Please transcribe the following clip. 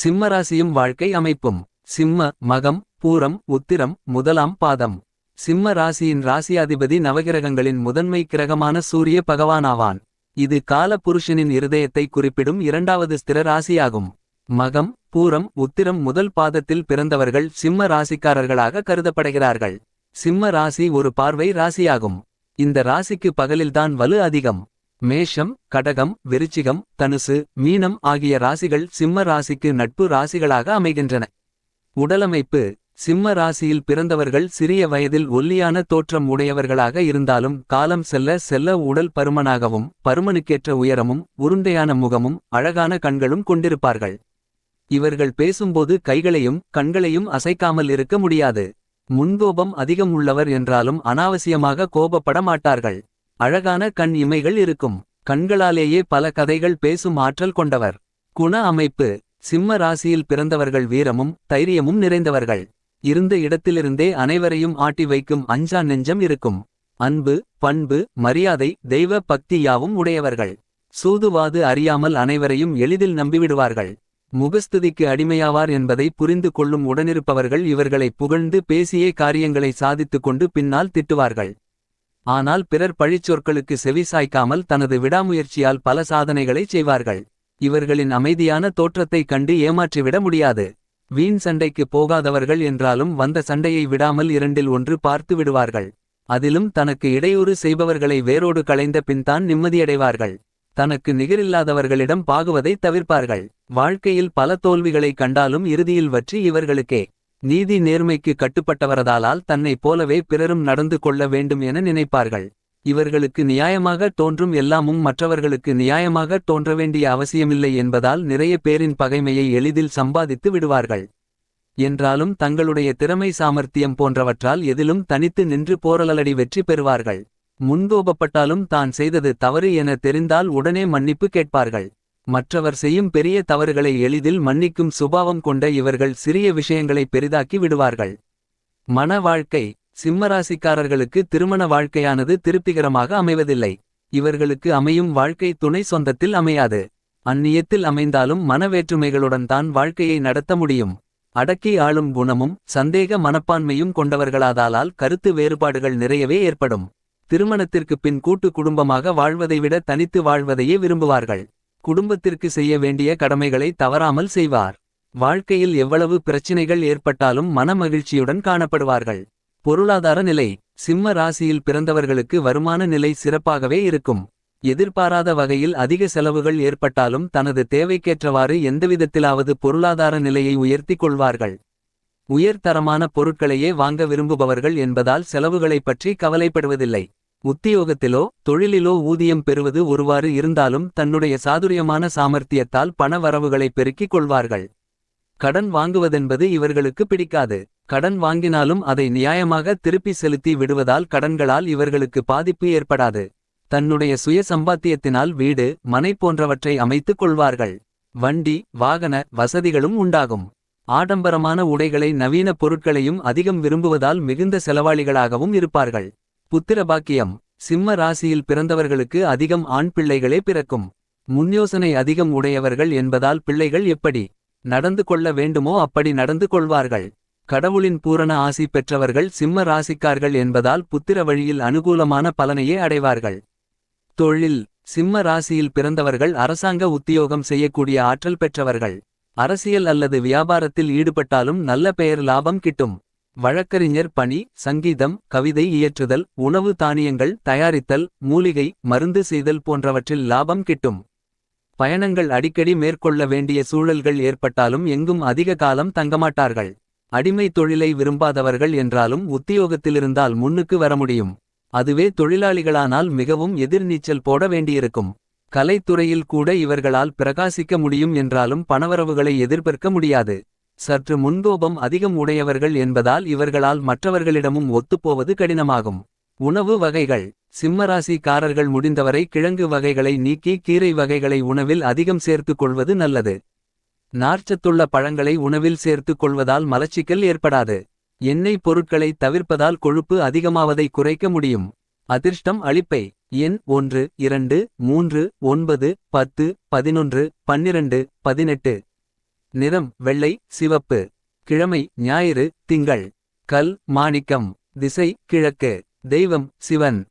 சிம்மராசியும் வாழ்க்கை அமைப்பும். சிம்ம மகம் பூரம் உத்திரம் முதலாம் பாதம். சிம்ம ராசியின் ராசியாதிபதி நவகிரகங்களின் முதன்மை கிரகமான சூரிய பகவானாவான். இது கால புருஷனின் இருதயத்தை குறிப்பிடும் இரண்டாவது ஸ்திர ராசியாகும். மகம் பூரம் உத்திரம் முதல் பாதத்தில் பிறந்தவர்கள் சிம்ம ராசிக்காரர்களாக கருதப்படுகிறார்கள். சிம்ம ராசி ஒரு பார்வை ராசியாகும். இந்த ராசிக்கு பகலில்தான் வலு அதிகம். மேஷம் கடகம் விருச்சிகம் தனுசு மீனம் ஆகிய ராசிகள் சிம்ம ராசிக்கு நட்பு ராசிகளாக அமைகின்றன. உடலமைப்பு சிம்ம ராசியில் பிறந்தவர்கள் சிறிய வயதில் ஒல்லியான தோற்றம் உடையவர்களாக இருந்தாலும் காலம் செல்ல செல்ல உடல் பருமனாகவும் பருமனுக்கேற்ற உயரமும் உருண்டையான முகமும் அழகான கண்களும் கொண்டிருப்பார்கள். இவர்கள் பேசும்போது கைகளையும் கண்களையும் அசைக்காமல் இருக்க முடியாது. முன்கோபம் அதிகம் உள்ளவர் என்றாலும் அனாவசியமாக கோபப்பட மாட்டார்கள். அழகான கண் இமைகள் இருக்கும். கண்களாலேயே பல கதைகள் பேசும் ஆற்றல் கொண்டவர். குண அமைப்பு சிம்ம ராசியில் பிறந்தவர்கள் வீரமும் தைரியமும் நிறைந்தவர்கள். இருந்த இடத்திலிருந்தே அனைவரையும் ஆட்டி வைக்கும் அஞ்சா நெஞ்சம் இருக்கும். அன்பு பண்பு மரியாதை தெய்வ பக்தி யாவும் உடையவர்கள். சூதுவாது அறியாமல் அனைவரையும் எளிதில் நம்பிவிடுவார்கள். முகஸ்துதிக்கு அடிமையாவார் என்பதை புரிந்து கொள்ளும் உடனிருப்பவர்கள் இவர்களை புகழ்ந்து பேசியே காரியங்களை சாதித்துக் கொண்டு பின்னால் திட்டுவார்கள். ஆனால் பிறர் பழிச்சொற்களுக்கு செவிசாய்க்காமல் தனது விடாமுயற்சியால் பல சாதனைகளை செய்வார்கள். இவர்களின் அமைதியான தோற்றத்தைக் கண்டு ஏமாற்றிவிட முடியாது. வீண் சண்டைக்கு போகாதவர்கள் என்றாலும் வந்த சண்டையை விடாமல் இரண்டில் ஒன்று பார்த்து விடுவார்கள். அதிலும் தனக்கு இடையூறு செய்பவர்களை வேரோடு களைந்த பின்தான் நிம்மதியடைவார்கள். தனக்கு நிகரில்லாதவர்களிடம் பாகுவதை தவிர்ப்பார்கள். வாழ்க்கையில் பல தோல்விகளை கண்டாலும் இறுதியில் வற்றி இவர்களுக்கே. நீதி நேர்மைக்கு கட்டுப்பட்டவரதாலால் தன்னைப் போலவே பிறரும் நடந்து கொள்ள வேண்டும் என நினைப்பார்கள். இவர்களுக்கு நியாயமாக தோன்றும் எல்லாமும் மற்றவர்களுக்கு நியாயமாக தோன்ற வேண்டிய அவசியமில்லை என்பதால் நிறைய பேரின் பகைமையை எளிதில் சம்பாதித்து விடுவார்கள். என்றாலும் தங்களுடைய திறமை சாமர்த்தியம் போன்றவற்றால் எதிலும் தனித்து நின்று போரலடி வெற்றி பெறுவார்கள். முன்கோபப்பட்டாலும் தான் செய்தது தவறு என தெரிந்தால் உடனே மன்னிப்பு கேட்பார்கள். மற்றவர் செய்யும் பெரிய தவறுகளை எளிதில் மன்னிக்கும் சுபாவம் கொண்ட இவர்கள் சிறிய விஷயங்களை பெரிதாக்கி விடுவார்கள். மன வாழ்க்கை சிம்மராசிக்காரர்களுக்கு திருமண வாழ்க்கையானது திருப்திகரமாக அமைவதில்லை. இவர்களுக்கு அமையும் வாழ்க்கை துணை சொந்தத்தில் அமையாது. அந்நியத்தில் அமைந்தாலும் மனவேற்றுமைகளுடன் தான் வாழ்க்கையை நடத்த முடியும். அடக்கி ஆளும் குணமும் சந்தேக மனப்பான்மையும் கொண்டவர்களாதாலால் கருத்து வேறுபாடுகள் நிறையவே ஏற்படும். திருமணத்திற்கு பின் கூட்டு குடும்பமாக வாழ்வதை விட தனித்து வாழ்வதையே விரும்புவார்கள். குடும்பத்திற்கு செய்ய வேண்டிய கடமைகளை தவறாமல் செய்வார். வாழ்க்கையில் எவ்வளவு பிரச்சினைகள் ஏற்பட்டாலும் மனமகிழ்ச்சியுடன் காணப்படுவார்கள். பொருளாதார நிலை சிம்ம ராசியில் பிறந்தவர்களுக்கு வருமான நிலை சிறப்பாகவே இருக்கும். எதிர்பாராத வகையில் அதிக செலவுகள் ஏற்பட்டாலும் தனது தேவைக்கேற்றவாறு எந்தவிதத்திலாவது பொருளாதார நிலையை உயர்த்திக் கொள்வார்கள். உயர்தரமான பொருட்களையே வாங்க விரும்புபவர்கள் என்பதால் செலவுகளைப் பற்றி கவலைப்படுவதில்லை. உத்தியோகத்திலோ தொழிலிலோ ஊதியம் பெறுவது ஒருவாறு இருந்தாலும் தன்னுடைய சாதுரியமான சாமர்த்தியத்தால் பண வரவுகளை பெருக்கிக் கொள்வார்கள். கடன் வாங்குவதென்பது இவர்களுக்கு பிடிக்காது. கடன் வாங்கினாலும் அதை நியாயமாக திருப்பி செலுத்தி விடுவதால் கடன்களால் இவர்களுக்கு பாதிப்பு ஏற்படாது. தன்னுடைய சுய சம்பாத்தியத்தினால் வீடு மனை போன்றவற்றை அமைத்துக் கொள்வார்கள். வண்டி வாகன வசதிகளும் உண்டாகும். ஆடம்பரமான உடைகளை நவீன பொருட்களையும் அதிகம் விரும்புவதால் மிகுந்த செலவாளிகளாகவும் இருப்பார்கள். புத்திரபாக்கியம் சிம்ம ராசியில் பிறந்தவர்களுக்கு அதிகம் ஆண் பிள்ளைகளே பிறக்கும். முன்யோசனை அதிகம் உடையவர்கள் என்பதால் பிள்ளைகள் எப்படி நடந்து கொள்ள வேண்டுமோ அப்படி நடந்து கொள்வார்கள். கடவுளின் பூரண ஆசி பெற்றவர்கள் சிம்ம ராசிக்கார்கள் என்பதால் புத்திர வழியில் அனுகூலமான பலனையே அடைவார்கள். தொழில் சிம்ம ராசியில் பிறந்தவர்கள் அரசாங்க உத்தியோகம் செய்யக்கூடிய ஆற்றல் பெற்றவர்கள். அரசியல் அல்லது வியாபாரத்தில் ஈடுபட்டாலும் நல்ல பெயர் லாபம் கிட்டும். வழக்கறிஞர் பணி சங்கீதம் கவிதை இயற்றுதல் உணவு தானியங்கள் தயாரித்தல் மூலிகை மருந்து செய்தல் போன்றவற்றில் லாபம் கிட்டும். பயணங்கள் அடிக்கடி மேற்கொள்ள வேண்டிய சூழல்கள் ஏற்பட்டாலும் எங்கும் அதிக காலம் தங்கமாட்டார்கள். அடிமை தொழிலை விரும்பாதவர்கள் என்றாலும் உத்தியோகத்திலிருந்தால் முன்னுக்கு வர முடியும். அதுவே தொழிலாளிகளானால் மிகவும் எதிர்நீச்சல் போட வேண்டியிருக்கும். கலைத்துறையில் கூட இவர்களால் பிரகாசிக்க முடியும் என்றாலும் பணவரவுகளை எதிர்பார்க்க முடியாது. சற்று முன்கோபம் அதிகம் உடையவர்கள் என்பதால் இவர்களால் மற்றவர்களிடமும் ஒத்துப்போவது கடினமாகும். உணவு வகைகள். சிம்மராசிக்காரர்கள் முடிந்தவரை கிழங்கு வகைகளை நீக்கி கீரை வகைகளை உணவில் அதிகம் சேர்த்துக் கொள்வது நல்லது. நார்ச்சத்துள்ள பழங்களை உணவில் சேர்த்துக் கொள்வதால் மலச்சிக்கல் ஏற்படாது. எண்ணெய் பொருட்களை தவிர்ப்பதால் கொழுப்பு அதிகமாவதை குறைக்க முடியும். அதிர்ஷ்டம் அளிப்பை. எண் ஒன்று இரண்டு மூன்று ஒன்பது பத்து பதினொன்று பன்னிரண்டு பதினெட்டு. நிறம் வெள்ளை சிவப்பு. கிழமை ஞாயிறு திங்கள். கல் மாணிக்கம். திசை கிழக்கு. தெய்வம் சிவன்.